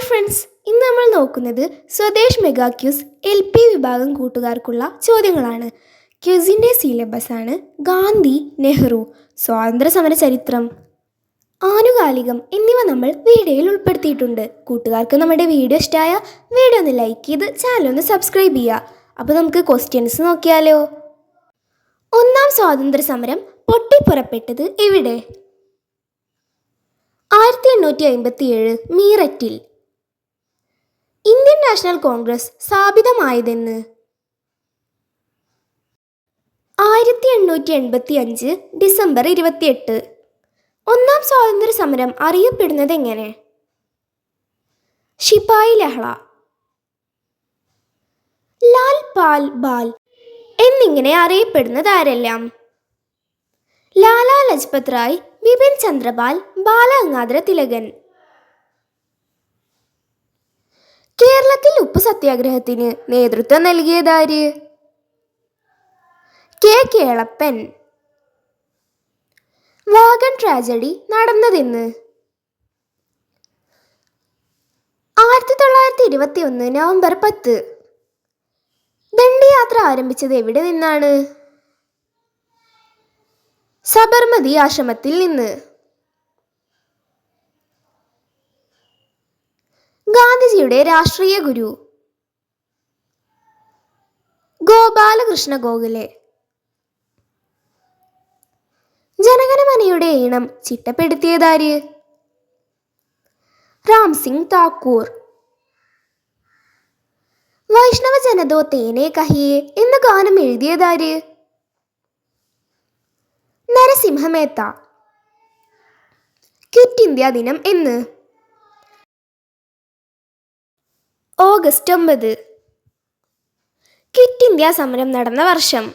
Hi friends ഇന്ന് നമ്മൾ നോക്കുന്നത് Swadesh mega quiz L P വിഭാഗം കൂട്ടുകാർക്കുള്ള ചോദ്യങ്ങളാണ്. ക്യൂസിന്റെ സിലബസാണ് ഗാന്ധി നെഹ്റു സ്വാതന്ത്ര്യ സമര ചരിത്രം. ആനുകാലികം എന്നിവ നമ്മൾ വീഡിയോയിൽ ഉൾപ്പെടുത്തിയിട്ടുണ്ട്. കൂട്ടുകാർക്ക് നമ്മുടെ വീഡിയോ ഇഷ്ടമായ വീഡിയോ ഒന്ന് ലൈക്ക് ചെയ്ത് ചാനൽ ഒന്ന് സബ്സ്ക്രൈബ് ചെയ്യുക. അപ്പോൾ നമുക്ക് ക്വസ്റ്റ്യൻസ് നോക്കിയാലോ? ഒന്നാം സ്വാതന്ത്ര്യ സമരം പൊട്ടിപ്പുറപ്പെട്ടത് എവിടെ? ആയിരത്തി എണ്ണൂറ്റി അമ്പത്തി ഏഴ് മീററ്റിൽ. ഇന്ത്യൻ നാഷണൽ കോൺഗ്രസ് സ്ഥാപിതമായതെന്ന്? ആയിരത്തി എണ്ണൂറ്റി എൺപത്തി അഞ്ച് ഡിസംബർ ഇരുപത്തിയെട്ട്. ഒന്നാം സ്വാതന്ത്ര്യ സമരം അറിയപ്പെടുന്നത് എങ്ങനെ ഷിപായി ലഹള. ലാൽ പാൽ ബാൽ എന്നിങ്ങനെ അറിയപ്പെടുന്നത് ആരെല്ലാം ലാലാ ലജ്പത് റായ് ബിപിൻ ചന്ദ്രപാൽ ബാലഗംഗാധര തിലകൻ. കേരളത്തിൽ ഉപ്പ് സത്യാഗ്രഹത്തിന് നേതൃത്വം നൽകിയതാര്? കെ. കേളപ്പൻ വാഗൺ ട്രാജഡി നടന്നതെന്ന്. ആയിരത്തി തൊള്ളായിരത്തി ഇരുപത്തി ഒന്ന് നവംബർ പത്ത്. ദണ്ഡിയാത്ര ആരംഭിച്ചത് എവിടെ നിന്നാണ്? സബർമതി ആശ്രമത്തിൽ നിന്ന്. ഗാന്ധിജിയുടെ രാഷ്ട്രീയ ഗുരു. ഗോപാലകൃഷ്ണ ഗോഖലെ. ജനഗണമനയുടെ ഈണം ചിട്ടപ്പെടുത്തിയതാര്? രാം സിംഗ് താക്കൂർ. വൈഷ്ണവ ജനതോ തേനെ കഹിയെ എന്ന ഗാനം എഴുതിയതാര്? നരസിംഹമേത്ത ക്വിറ്റ് ഇന്ത്യ ദിനം എന്ന്. ഓഗസ്റ്റ് ഒമ്പത്. കിറ്റ് ഇന്ത്യ സമരം നടന്ന വർഷം.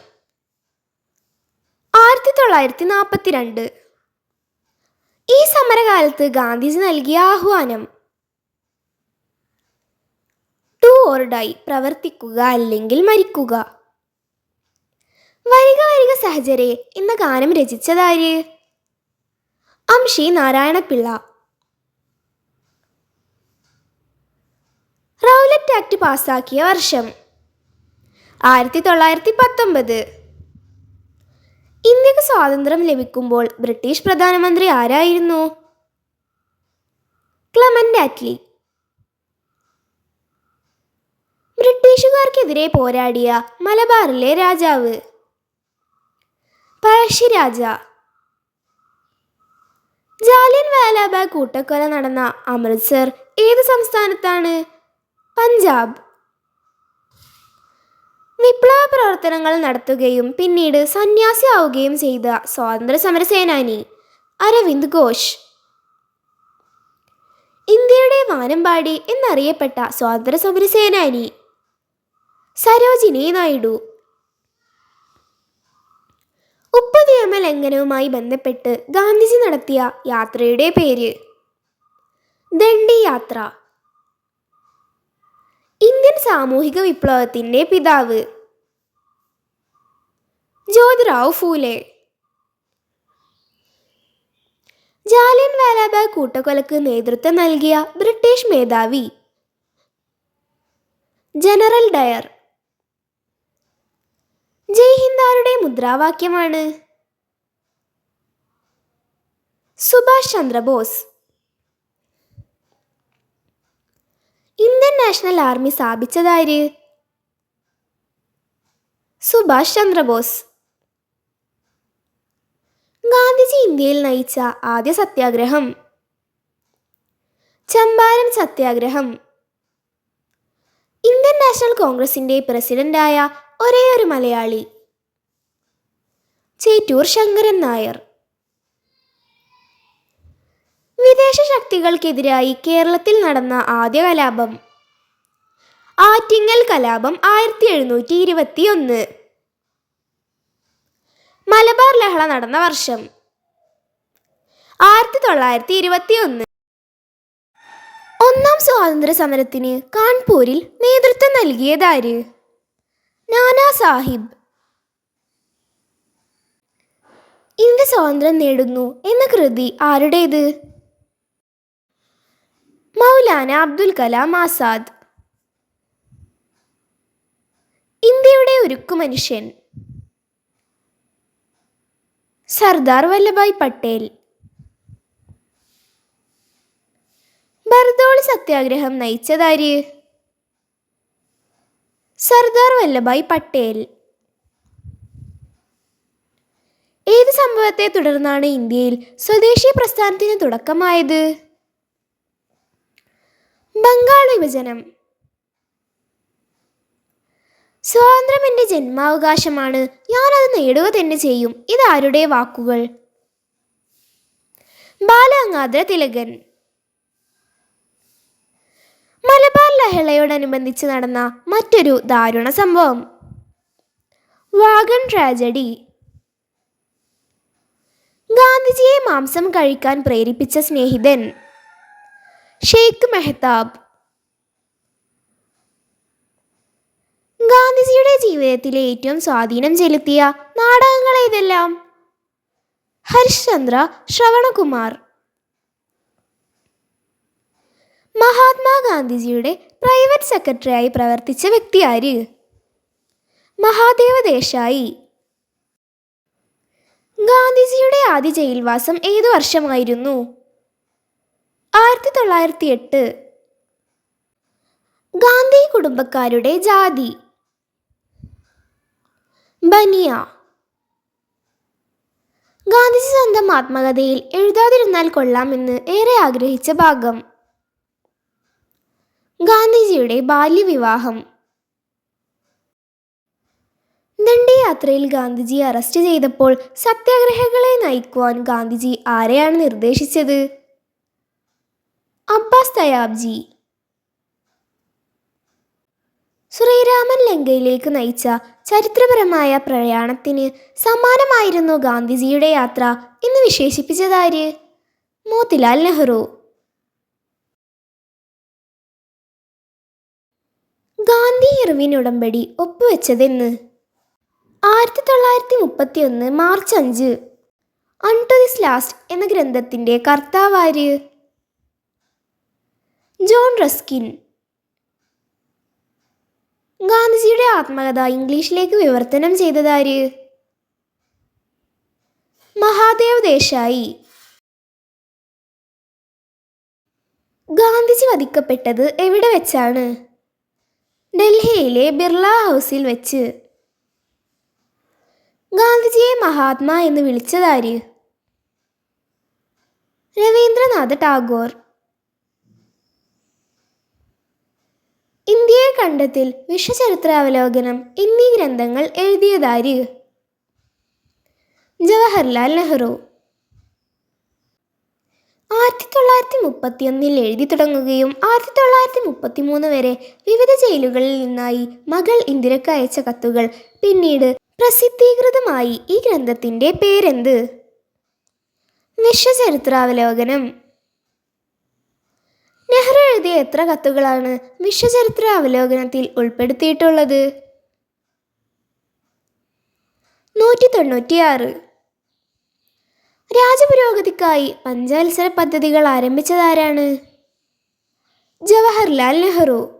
ആയിരത്തി തൊള്ളായിരത്തി നാൽപ്പത്തിരണ്ട് ഈ സമരകാലത്ത് ഗാന്ധിജി നൽകിയ ആഹ്വാനം. ടു ഓർഡായി പ്രവർത്തിക്കുക അല്ലെങ്കിൽ മരിക്കുക. വരിക വരിക സഹചരെ എന്ന ഗാനം രചിച്ചതാര്? അംഷി നാരായണപിള്ള. റൗലറ്റ് ആക്ട് പാസാക്കിയ വർഷം. ആയിരത്തി തൊള്ളായിരത്തി പത്തൊമ്പത് ഇന്ത്യയ്ക്ക് സ്വാതന്ത്ര്യം ലഭിക്കുമ്പോൾ ബ്രിട്ടീഷ് പ്രധാനമന്ത്രി ആരായിരുന്നു? Clement Attlee. ബ്രിട്ടീഷുകാർക്കെതിരെ പോരാടിയ മലബാറിലെ രാജാവ്. പഴശ്ശിരാജ ജാലിയൻ വാലാബാഗ് കൂട്ടക്കൊല നടന്ന അമൃത്സർ ഏത് സംസ്ഥാനത്താണ്? പഞ്ചാബ്. വിപ്ലവ പ്രവർത്തനങ്ങൾ നടത്തുകയും പിന്നീട് സന്യാസിയാവുകയും ചെയ്ത സ്വാതന്ത്ര്യ സമര സേനാനി അരവിന്ദ് ഘോഷ്. ഇന്ത്യയുടെ വാനമ്പാടി എന്നറിയപ്പെട്ട സ്വാതന്ത്ര്യ സമര സേനാനി സരോജിനി നായിഡു. ഉപ്പ് നിയമ ലംഘനവുമായി ബന്ധപ്പെട്ട് ഗാന്ധിജി നടത്തിയ യാത്രയുടെ പേര് ദണ്ഡി യാത്ര ഇന്ത്യൻ സാമൂഹിക വിപ്ലവത്തിന്റെ പിതാവ്. ജ്യോതിറാവ് ഫൂലെ. ജാലിയൻ വാലാബാഗ് കൂട്ടക്കൊലക്ക് നേതൃത്വം നൽകിയ ബ്രിട്ടീഷ് മേധാവി. General Dyer. ജയ് ഹിന്ദാരുടെ മുദ്രാവാക്യമാണ്? Subhash Chandrabose. Indian National Army സ്ഥാപിച്ചതാര്? Subhash Chandrabose. Gandhiji ഇന്ത്യയിൽ നയിച്ച ആദ്യ സത്യാഗ്രഹം. ചമ്പാരൻ സത്യാഗ്രഹം. ഇന്ത്യൻ നാഷണൽ കോൺഗ്രസിന്റെ പ്രസിഡന്റായ ഒരേയൊരു മലയാളി. ചേറ്റൂർ ശങ്കരൻ നായർ. വിദേശ ശക്തികൾക്കെതിരായി കേരളത്തിൽ നടന്ന ആദ്യ കലാപം. ആറ്റിങ്ങൽ കലാപം ആയിരത്തി എഴുന്നൂറ്റി ഇരുപത്തി ഒന്ന് മലബാർ ലഹള നടന്ന വർഷം ആയിരത്തി തൊള്ളായിരത്തി ഇരുപത്തി ഒന്ന് ഒന്നാം സ്വാതന്ത്ര്യ സമരത്തിന് കാൺപൂരിൽ നേതൃത്വം നൽകിയതാര്? നാനാ സാഹിബ്. ഇന്ത്യ സ്വാതന്ത്ര്യം നേടുന്നു എന്ന കൃതി ആരുടേത്? മൗലാന അബ്ദുൽ കലാം ആസാദ്. ഇന്ത്യയുടെ ഒരുക്കു മനുഷ്യൻ. സർദാർ വല്ലഭായ് പട്ടേൽ. ബർദോളി സത്യാഗ്രഹം നയിച്ചതാര്? സർദാർ വല്ലഭായ് പട്ടേൽ. ഏത് സംഭവത്തെ തുടർന്നാണ് ഇന്ത്യയിൽ സ്വദേശി പ്രസ്ഥാനത്തിന് തുടക്കമായത്? ബംഗാൾ വിഭജനം. സ്വാതന്ത്ര്യം എന്റെ ജന്മാവകാശമാണ്. ഞാനത് നേടുക തന്നെ ചെയ്യും. ഇതാരുടെ വാക്കുകൾ? ബാലഗംഗാധര തിലകൻ. മലബാർ ലഹളയോടനുബന്ധിച്ച് നടന്ന മറ്റൊരു ദാരുണ സംഭവം. Wagon tragedy. ഗാന്ധിജിയെ മാംസം കഴിക്കാൻ പ്രേരിപ്പിച്ച സ്നേഹിതൻ ഷെയ്ഖ് മെഹ്താബ് ഗാന്ധിജിയുടെ ജീവിതത്തിലെ ഏറ്റവും സ്വാധീനം ചെലുത്തിയ നാടകങ്ങൾ ഏതെല്ലാം? ഹരിശ്ചന്ദ്ര ശ്രവണകുമാർ. മഹാത്മാഗാന്ധിജിയുടെ പ്രൈവറ്റ് സെക്രട്ടറിയായി പ്രവർത്തിച്ച വ്യക്തി ആര്? മഹാദേവ ദേശായി. ഗാന്ധിജിയുടെ ആദ്യ ജയിൽവാസം ഏതു വർഷമായിരുന്നു? ആയിരത്തി തൊള്ളായിരത്തി എട്ട് ഗാന്ധി കുടുംബക്കാരുടെ ജാതി. ബനിയ. ഗാന്ധിജി സ്വന്തം ആത്മകഥയിൽ എഴുതാതിരുന്നാൽ കൊള്ളാമെന്ന് ഏറെ ആഗ്രഹിച്ച ഭാഗം. ഗാന്ധിജിയുടെ ബാല്യവിവാഹം. ദണ്ഡിയാത്രയിൽ ഗാന്ധിജി അറസ്റ്റ് ചെയ്തപ്പോൾ സത്യാഗ്രഹികളെ നയിക്കുവാൻ ഗാന്ധിജി ആരെയാണ് നിർദ്ദേശിച്ചത്? അബ്ബാസ് തയാബ്ജി ശ്രീരാമൻ ലങ്കയിലേക്ക് നയിച്ച ചരിത്രപരമായ പ്രയാണത്തിന് സമാനമായിരുന്നു ഗാന്ധിജിയുടെ യാത്ര എന്ന് വിശേഷിപ്പിച്ചതാര്? മോത്തിലാൽ നെഹ്റു. ഗാന്ധി ഇർവിൻ ഉടമ്പടി ഒപ്പുവെച്ചതെന്ന്. ആയിരത്തി തൊള്ളായിരത്തി മുപ്പത്തി ഒന്ന് മാർച്ച് അഞ്ച്. അൺ ദിസ് ലാസ്റ്റ് എന്ന ഗ്രന്ഥത്തിന്റെ കർത്താവാര്? John Ruskin. ഗാന്ധിജിയുടെ ആത്മകഥ ഇംഗ്ലീഷിലേക്ക് വിവർത്തനം ചെയ്തതാര്? മഹാദേവ് ദേശായി. ഗാന്ധിജി വധിക്കപ്പെട്ടത് എവിടെ വെച്ചാണ്? ഡൽഹിയിലെ ബിർള ഹൗസിൽ വെച്ച്. ഗാന്ധിജിയെ മഹാത്മാ എന്ന് വിളിച്ചതാര്? രവീന്ദ്രനാഥ് ടാഗോർ. ഇന്ത്യയെ കണ്ടെത്തിൽ വിശ്വചരിത്രാവലോകനം എന്നീ ഗ്രന്ഥങ്ങൾ എഴുതിയതാര്? ജവഹർലാൽ നെഹ്റു. ആയിരത്തി തൊള്ളായിരത്തി മുപ്പത്തിയൊന്നിൽ എഴുതി തുടങ്ങുകയും ആയിരത്തി തൊള്ളായിരത്തി മുപ്പത്തി മൂന്ന് വരെ വിവിധ ജയിലുകളിൽ നിന്നായി മകൾ ഇന്ദിരക്ക് അയച്ച കത്തുകൾ പിന്നീട് പ്രസിദ്ധീകൃതമായി ഈ ഗ്രന്ഥത്തിന്റെ പേരെന്ത്? വിശ്വചരിത്രാവലോകനം നെഹ്റു എഴുതിയ എത്ര കത്തുകളാണ് വിശ്വചരിത്ര അവലോകനത്തിൽ ഉൾപ്പെടുത്തിയിട്ടുള്ളത്? നൂറ്റി തൊണ്ണൂറ്റിയാറ് രാജപുരോഗതിക്കായി പഞ്ചവത്സര പദ്ധതികൾ ആരംഭിച്ചതാരാണ്? ജവഹർലാൽ നെഹ്റു.